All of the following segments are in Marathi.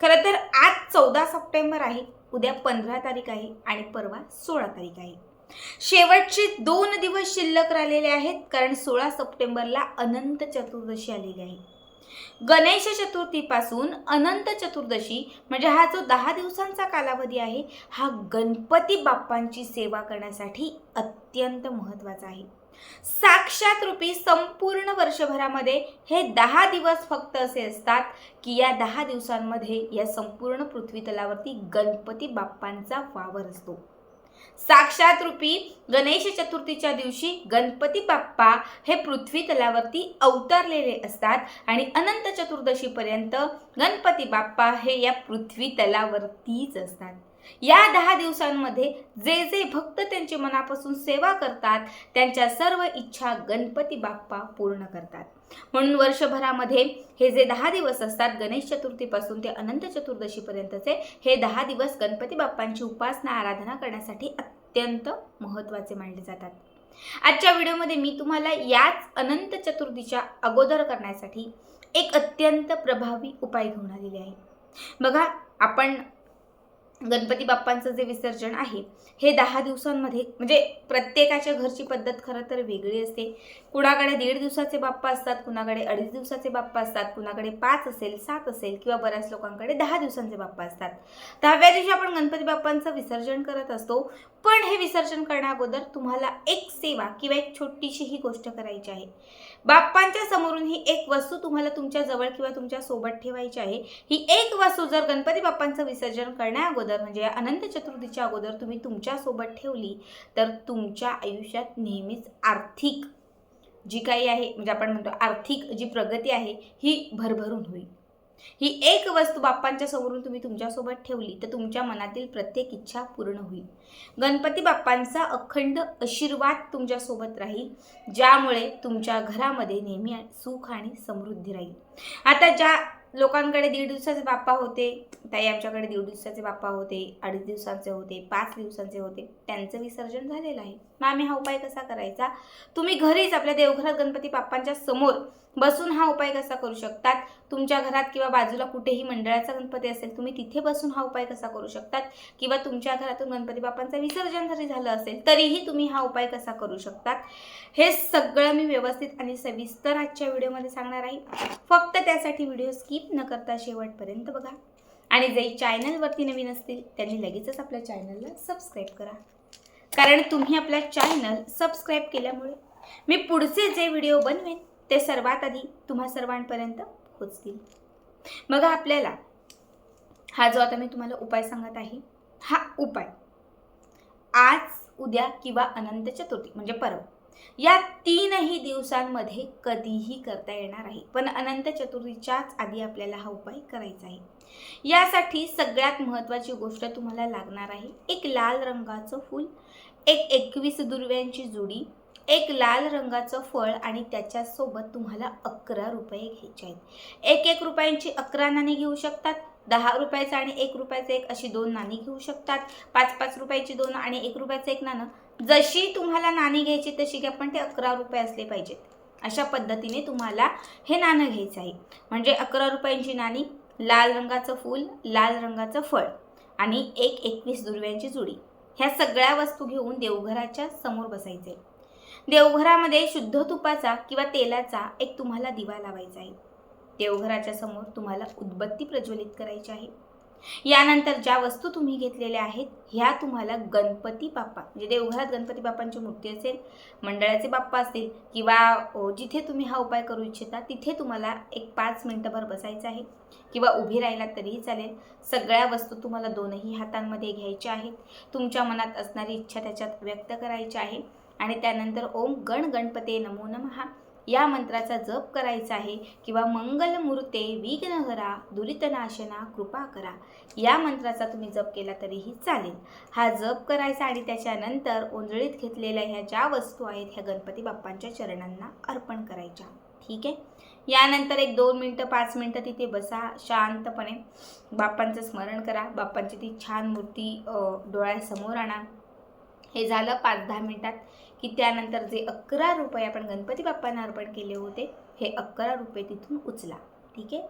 खरं तर आज चौदा सप्टेंबर आहे उद्या पंधरा तारीख आहे आणि परवा सोळा तारीख आहे. शेवटचे दोन दिवस शिल्लक राहिलेले आहेत कारण सोळा सप्टेंबरला अनंत चतुर्दशी आलेली आहे. गणेश चतुर्थीपासून अनंत चतुर्दशी म्हणजे हा जो दहा दिवसांचा कालावधी आहे हा गणपती बाप्पांची सेवा करण्यासाठी अत्यंत महत्त्वाचा आहे. साक्षात रूपी संपूर्ण वर्षभरामध्ये हे दहा दिवस फक्त असे असतात की या दहा दिवसांमध्ये या संपूर्ण पृथ्वी तलावरती गणपती बाप्पांचा वावर असतो. साक्षात रूपी गणेश चतुर्थीच्या दिवशी गणपती बाप्पा हे पृथ्वी तलावरती अवतरलेले असतात आणि अनंत चतुर्दशीपर्यंत गणपती बाप्पा हे या पृथ्वी तलावरतीच असतात. या दहा दिवसांमध्ये जे जे भक्त त्यांची मनापासून सेवा करतात त्यांच्या सर्व इच्छा गणपती बाप्पा पूर्ण करतात. म्हणून वर्षभरामध्ये हे जे दहा दिवस असतात गणेश चतुर्थीपासून ते अनंत चतुर्दशीपर्यंतचे हे दहा दिवस गणपती बाप्पांची उपासना आराधना करण्यासाठी अत्यंत महत्त्वाचे मानले जातात. आजच्या व्हिडिओमध्ये मी तुम्हाला याच अनंत चतुर्थीच्या अगोदर करण्यासाठी एक अत्यंत प्रभावी उपाय घेऊन आलेले आहे. बघा आपण गणपती बाप्पांचं जे विसर्जन आहे हे दहा दिवसांमध्ये म्हणजे प्रत्येकाच्या घरची पद्धत खरं तर वेगळी असते. कुणाकडे दीड दिवसाचे बाप्पा असतात कुणाकडे अडीच दिवसाचे बाप्पा असतात कुणाकडे पाच असेल सात असेल किंवा बऱ्याच लोकांकडे दहा दिवसांचे बाप्पा असतात. दहाव्या दिवशी आपण गणपती बाप्पांचं विसर्जन करत असतो पण हे विसर्जन करण्याअगोदर तुम्हाला एक सेवा किंवा एक छोटीशी ही गोष्ट करायची आहे. बाप्पांच्या समोरून ही एक वस्तू तुम्हाला तुमच्या जवळ किंवा तुमच्यासोबत ठेवायची आहे. ही एक वस्तू जर गणपती बाप्पांचं विसर्जन करण्याअगोदर म्हणजे अनंत चतुर्थीच्या अगोदर तुम्ही तुमच्यासोबत ठेवली तर तुमच्या आयुष्यात नेहमीच आर्थिक जी काही आहे म्हणजे आपण म्हणतो आर्थिक जी प्रगती आहे ही भरभरून होईल. ही एक वस्तू बाप्पांच्या समोरून तुम्ही तुमच्यासोबत ठेवली तर तुमच्या मनातील प्रत्येक इच्छा पूर्ण होईल. गणपती बाप्पांचा अखंड आशीर्वाद तुमच्यासोबत राहील ज्यामुळे तुमच्या घरामध्ये नेहमी सुख आणि समृद्धी राहील. आता ज्या लोकांकडे दीड दिवसाचे बाप्पा होते ताई आमच्याकडे दीड दिवसाचे बाप्पा होते अडीच दिवसांचे होते पाच दिवसांचे होते त्यांचं विसर्जन झालेलं आहे. मग आम्ही हा उपाय कसा करायचा? तुम्ही घरीच आपल्या देवघरात गणपती बाप्पांच्या समोर बसून हा उपाय कसा करू शकतात? तुमच्या घरात किंवा बाजूला कुठेही मंडळाचा गणपती असेल तुम्ही तिथे बसून हा उपाय कसा करू शकतात? किंवा तुमच्या घरातून गणपती बाप्पांचं विसर्जन जरी झालं असेल तरीही तुम्ही हा उपाय कसा करू शकतात? हे सगळं मी व्यवस्थित आणि सविस्तर आजच्या व्हिडिओमध्ये सांगणार आहे. फक्त त्यासाठी व्हिडिओ स्किप न करता शेवटपर्यंत बघा. आणि जे चॅनलवरती नवीन असतील त्यांनी लगेचच आपल्या चॅनलला सबस्क्राईब करा. कारण तुम्ही आपला चॅनल सबस्क्राईब केल्यामुळे मी पुढचे जे व्हिडिओ बनवेन ते सर्वात आधी तुम्हा सर्वांपर्यंत पोचतील मग आपल्याला हा जो आता मी तुम्हाला उपाय सांगत आहे हा उपाय आज उद्या किंवा अनंत चतुर्थी म्हणजे परवा या तीनही दिवसांमध्ये कधीही करता येणार आहे. पण अनंत चतुर्थीच्याच आधी आपल्याला हा उपाय करायचा आहे. यासाठी सगळ्यात महत्त्वाची गोष्ट तुम्हाला लागणार आहे एक लाल रंगाचं फूल एक एकवीस दुर्व्यांची जुडी एक लाल रंगाचं फळ आणि त्याच्यासोबत तुम्हाला अकरा रुपये घ्यायचे आहेत. एक एक रुपयांची अकरा नाणी घेऊ शकतात दहा रुपयाचं आणि एक रुपयाचं एक अशी दोन नाणी घेऊ शकतात. पाच पाच रुपयाची दोन आणि एक रुपयाचं एक नाणं. जशी तुम्हाला नाणी घ्यायची तशी घ्या पण ते अकरा रुपये असले पाहिजेत. अशा पद्धतीने तुम्हाला हे नाणं घ्यायचं आहे. म्हणजे अकरा रुपयांची नाणी लाल रंगाचं फूल लाल रंगाचं फळ आणि एक एकवीस दुर्व्यांची जुडी. ह्या सगळ्या वस्तू घेऊन देवघराच्या समोर बसायचे देवघरामध्ये शुद्ध तुपाचा किंवा तेलाचा एक तुम्हाला दिवा लावायचा आहे. देवघराच्या समोर तुम्हाला उदबत्ती प्रज्वलित करायची आहे. यानंतर ज्या वस्तू तुम्ही घेतलेल्या आहेत ह्या तुम्हाला गणपती बाप्पा म्हणजे देवघरात गणपती बाप्पांची मूर्ती असेल मंडळाचे बाप्पा असतील किंवा जिथे तुम्ही हा उपाय करू इच्छिता तिथे तुम्हाला एक पाच मिनटंभर बसायचं आहे. किंवा उभी राहिला तरीही चालेल. सगळ्या वस्तू तुम्हाला दोनही हातांमध्ये घ्यायच्या आहेत. तुमच्या मनात असणारी इच्छा त्याच्यात व्यक्त करायची आहे. आणि त्यानंतर ओम गण गणपते नमो नमहा या मंत्राचा जप करायचा आहे किंवा मंगलमूर्ते विघ्नहरा दुरितनाशना कृपा करा. या मंत्राचा तुम्ही जप केला तरीही चालेल. हा जप करायचा आणि त्याच्यानंतर ओंजळीत घेतलेल्या ह्या ज्या वस्तू आहेत ह्या गणपती बाप्पांच्या चरणांना अर्पण करायच्या. ठीक आहे? यानंतर एक दोन मिनटं पाच मिनटं तिथे बसा शांतपणे. बाप्पांचं स्मरण करा. बाप्पांची ती छान मूर्ती डोळ्यासमोर आणा. हे झालं पाच दहा मिनटात की त्यानंतर जे अकरा रुपये आपण गणपती बाप्पांना अर्पण केले होते हे अकरा रुपये तिथून उचला. ठीक आहे?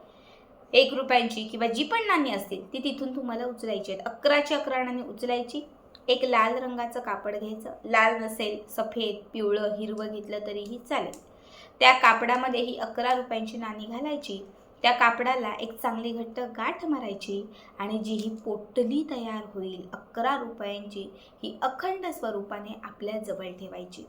एक रुपयांची किंवा जी पण नाणी असतील ती तिथून तुम्हाला उचलायची आहेत. अकराची अकरा नाणी उचलायची. एक लाल रंगाचं कापड घ्यायचं. लाल नसेल सफेद पिवळं हिरवं घेतलं तरीही चालेल. त्या कापडामध्ये ही अकरा रुपयांची नाणी घालायची. त्या कापडाला एक चांगली घट्ट गाठ मारायची आणि जी ही पोटली तयार होईल अकरा रुपयांची ही अखंड स्वरूपाने आपल्या जवळ ठेवायची.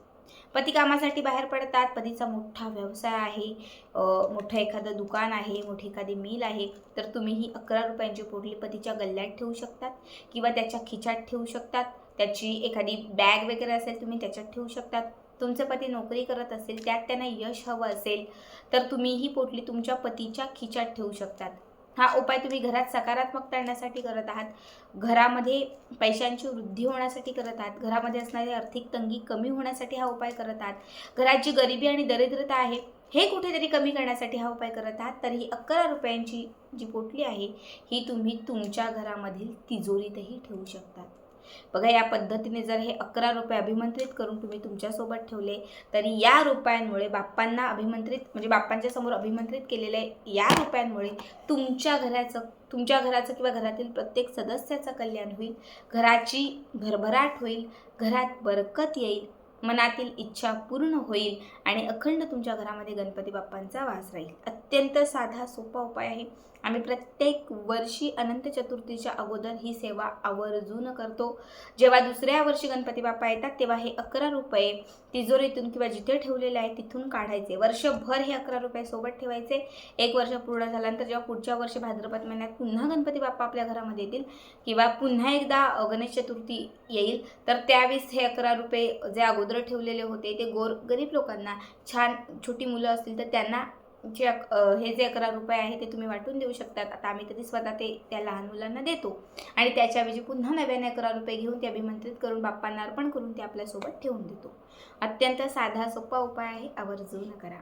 पती कामासाठी बाहेर पडतात. पतीचा मोठा व्यवसाय आहे. मोठं एखादं दुकान आहे मोठी एखादी मिल आहे तर तुम्ही ही अकरा रुपयांची पोटली पतीच्या गल्ल्यात ठेवू शकतात किंवा त्याच्या खिच्यात ठेवू शकतात. त्याची एखादी बॅग वगैरे असेल तुम्ही त्याच्यात ठेवू शकतात. तुमचे पती नोकरी करत असेल त्यात त्यांना यश हवं असेल तर तुम्ही ही पोटली तुमच्या पतीच्या खिच्यात ठेवू शकतात. हा उपाय तुम्ही घरात सकारात्मक आणण्यासाठी करत आहात. घरामध्ये पैशांची वृद्धी होण्यासाठी करत आहात. घरामध्ये असणारी आर्थिक तंगी कमी होण्यासाठी हा उपाय करत आहात. घरात जी गरिबी आणि दरिद्रता आहे हे कुठेतरी कमी करण्यासाठी हा उपाय करत आहात. तर ही अकरा रुपयांची जी पोटली आहे ही तुम्ही तुमच्या घरामधील तिजोरीतही ठेवू शकतात. बघा या पद्धतीने जर हे अकरा रुपये अभिमंत्रित करून तुम्ही तुमच्यासोबत ठेवले तरी या रुपयांमुळे बाप्पांना अभिमंत्रित म्हणजे बाप्पांच्या समोर अभिमंत्रित केलेल्या या रुपयांमुळे तुमच्या घराचं तुमच्या घराचं किंवा घरातील प्रत्येक सदस्याचं कल्याण होईल घराची भरभराट होईल घरात बरकत येईल मनातील इच्छा पूर्ण होईल आणि अखंड तुमच्या घरामध्ये गणपती बाप्पांचा वास राहील. अत्यंत साधा सोपा उपाय आहे. आम्ही प्रत्येक वर्षी अनंत चतुर्थीच्या अगोदर ही सेवा आवर्जून करतो. जेव्हा दुसऱ्या वर्षी गणपती बाप्पा येतात तेव्हा हे अकरा रुपये तिजोरीतून किंवा जिथे ठेवलेले आहे तिथून काढायचे. वर्षभर हे अकरा रुपये सोबत ठेवायचे. एक वर्ष पूर्ण झाल्यानंतर जेव्हा पुढच्या वर्षी भाद्रपद महिन्यात पुन्हा गणपती बाप्पा आपल्या घरामध्ये येतील किंवा पुन्हा एकदा गणेश चतुर्थी येईल तर त्यावेळेस हे अकरा रुपये जे अगोदर ठेवलेले होते. ते गोर गरीब लोकांना छान छोटी मुलं असतील तर त्यांना जे अक- हे जे अकरा रुपये आहे ते तुम्ही वाटून देऊ शकतात. आता आम्ही तरी स्वतः ते त्या लहान मुलांना देतो. आणि त्याच्याऐवजी पुन्हा नव्याने अकरा रुपये घेऊन ते अभिमंत्रित करून बाप्पांना अर्पण करून ते आपल्यासोबत ठेवून देतो. अत्यंत साधा सोपा उपाय आहे. आवर्जून करा.